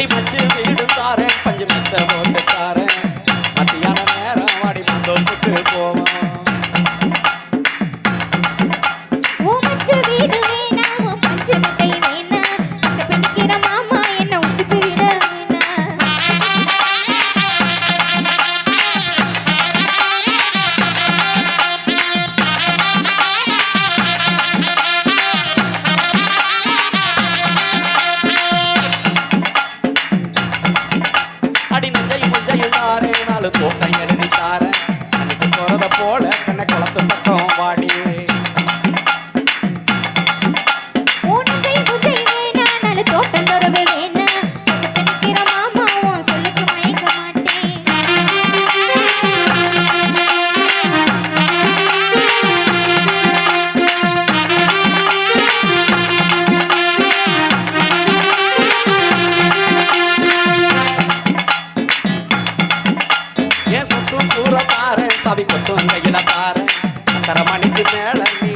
அடி பட்டு கோட்டையன் தொங்கையில பார அத்தரை மணிக்கு மேல நீ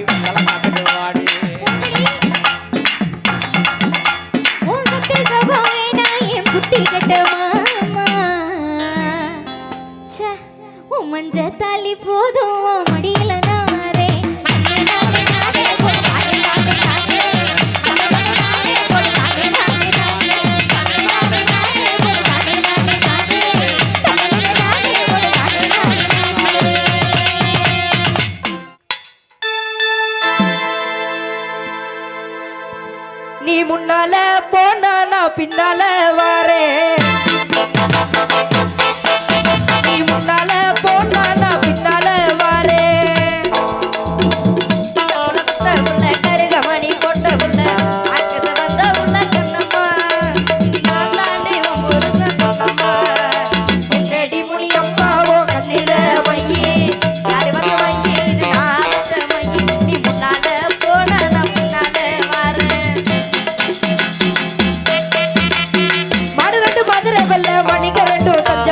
மஞ்ச தாலி போதும் முன்னால போனா நான் பின்னால வரேன். ಕರೆದು ತಂದ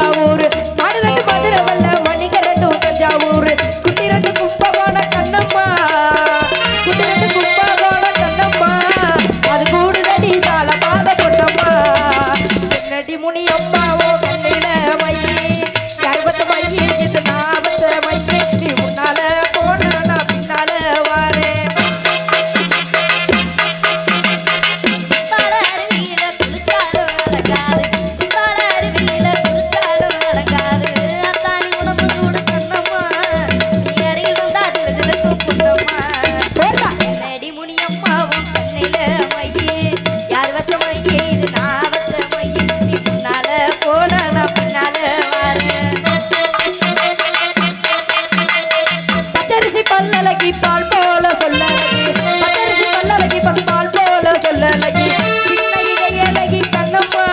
பசுத்தாள் போல சொல்லலகி. பத்தரிசி பல்லழகி பசுத்தாள் போல சொல்லலகி. சின்னகிடையலகி கண்ணம்மா.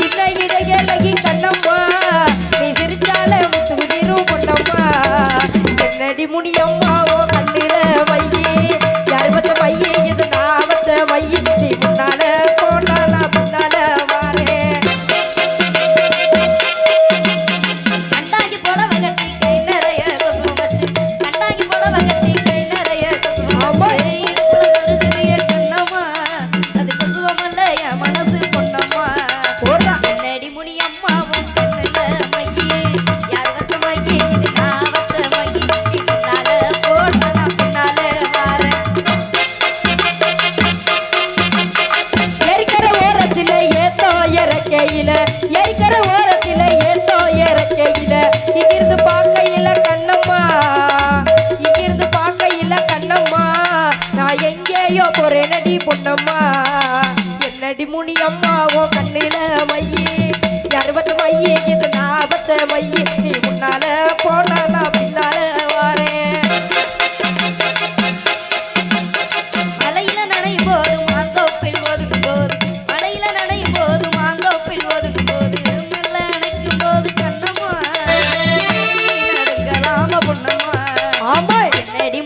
சின்னகிடையலகி கண்ணம்மா. நீ ஓரத்தில எரிக்கிற ஓரத்தில ஏதோ இறக்கையில இங்கிருந்து பார்க்கையில கண்ணம்மா இங்கிருந்து பார்க்கையில கண்ணம்மா நான் எங்கேயோ போறேனடி பொண்ணம்மா என்னடி முனியம்மா அம்மாவோ கண்ணில மையி அறுபத்து மையி இது நாபத்து மையி நீ முன்னால போனால பின்னால வாரேன்.